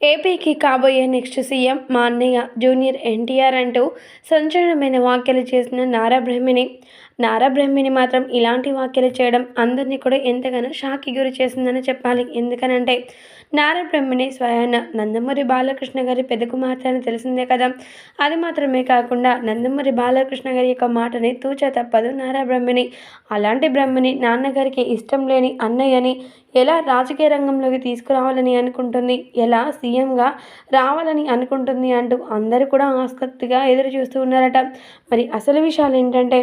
ఏపీకి కాబోయే next CM మా అన్నయ్య జూనియర్ ఎన్టీఆర్ అంటూ సంచలనమైన వ్యాఖ్యలు చేసిన నారా బ్రహ్మిణి నారా బ్రహ్మిణి మాత్రం ఇలాంటి వ్యాఖ్యలు చేయడం అందరినీ కూడా ఎంతగానో షాక్కి గురి చేసిందని చెప్పాలి. ఎందుకనంటే నారా బ్రహ్మిణి స్వయాన నందమూరి బాలకృష్ణ గారి పెద్ద కుమార్తె అని తెలిసిందే కదా. అది మాత్రమే కాకుండా నందమూరి బాలకృష్ణ గారి యొక్క మాటని తూచ తప్పదు నారా బ్రహ్మిణి అలాంటి బ్రహ్మిణి నాన్నగారికి ఇష్టం లేని అన్నయ్యని ఎలా రాజకీయ రంగంలోకి తీసుకురావాలని అనుకుంటుంది? ఎలా సీఎంగా రావాలని అనుకుంటుంది అంటూ అందరూ కూడా ఆసక్తిగా ఎదురు చూస్తూ ఉన్నారట. మరి అసలు విషయాలు ఏంటంటే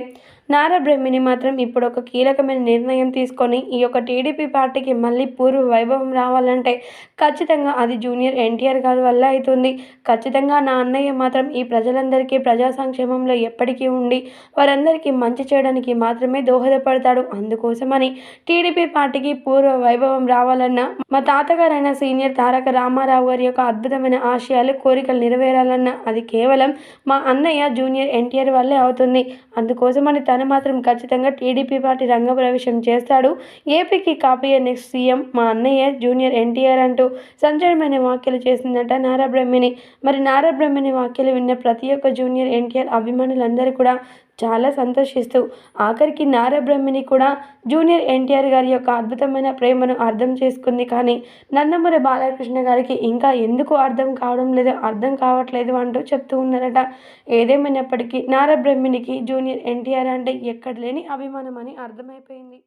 నారా బ్రహ్మిణి మాత్రం ఇప్పుడు ఒక కీలకమైన నిర్ణయం తీసుకొని ఈ యొక్క టీడీపీ పార్టీకి మళ్ళీ పూర్వ వైభవం రావాలంటే ఖచ్చితంగా అది జూనియర్ ఎన్టీఆర్ గారి వల్ల అవుతుంది. ఖచ్చితంగా నా అన్నయ్య మాత్రం ఈ ప్రజలందరికీ ప్రజా సంక్షేమంలో ఎప్పటికీ ఉండి వారందరికీ మంచి చేయడానికి మాత్రమే దోహదపడతాడు. అందుకోసమని టీడీపీ పార్టీకి పూర్వ వైభవం రావాలన్నా మా తాతగారైన సీనియర్ తారక రామారావు గారి యొక్క అద్భుతమైన ఆశయాలు కోరికలు నెరవేరాలన్నా అది కేవలం మా అన్నయ్య జూనియర్ ఎన్టీఆర్ వల్లే అవుతుంది. అందుకోసమని తను మాత్రం ఖచ్చితంగా టీడీపీ పార్టీ రంగప్రవేశం చేస్తాడు. ఏపీకి కాపీయే నెక్స్ట్ సీఎం మా అన్నయ్య జూనియర్ ఎన్టీఆర్ అంటూ సంచలనమైన వ్యాఖ్యలు చేసిందట నారా బ్రహ్మిణి మరి నారా బ్రహ్మిణి వ్యాఖ్యలు విన్న ప్రతి ఒక్క జూనియర్ ఎన్టీఆర్ అభిమానులందరూ కూడా చాలా సంతోషిస్తూ ఆఖరికి నారబ్రహ్మిని కూడా జూనియర్ ఎన్టీఆర్ గారి యొక్క అద్భుతమైన ప్రేమను అర్థం చేసుకుంది. కానీ నందమూరి బాలకృష్ణ గారికి ఇంకా ఎందుకు అర్థం కావడం లేదు అర్థం కావట్లేదు అంటూ చెప్తూ ఉన్నారట. ఏదేమైనప్పటికీ నారబ్రహ్మినికి జూనియర్ ఎన్టీఆర్ అంటే ఎక్కడ లేని అభిమానం అని అర్థమైపోయింది.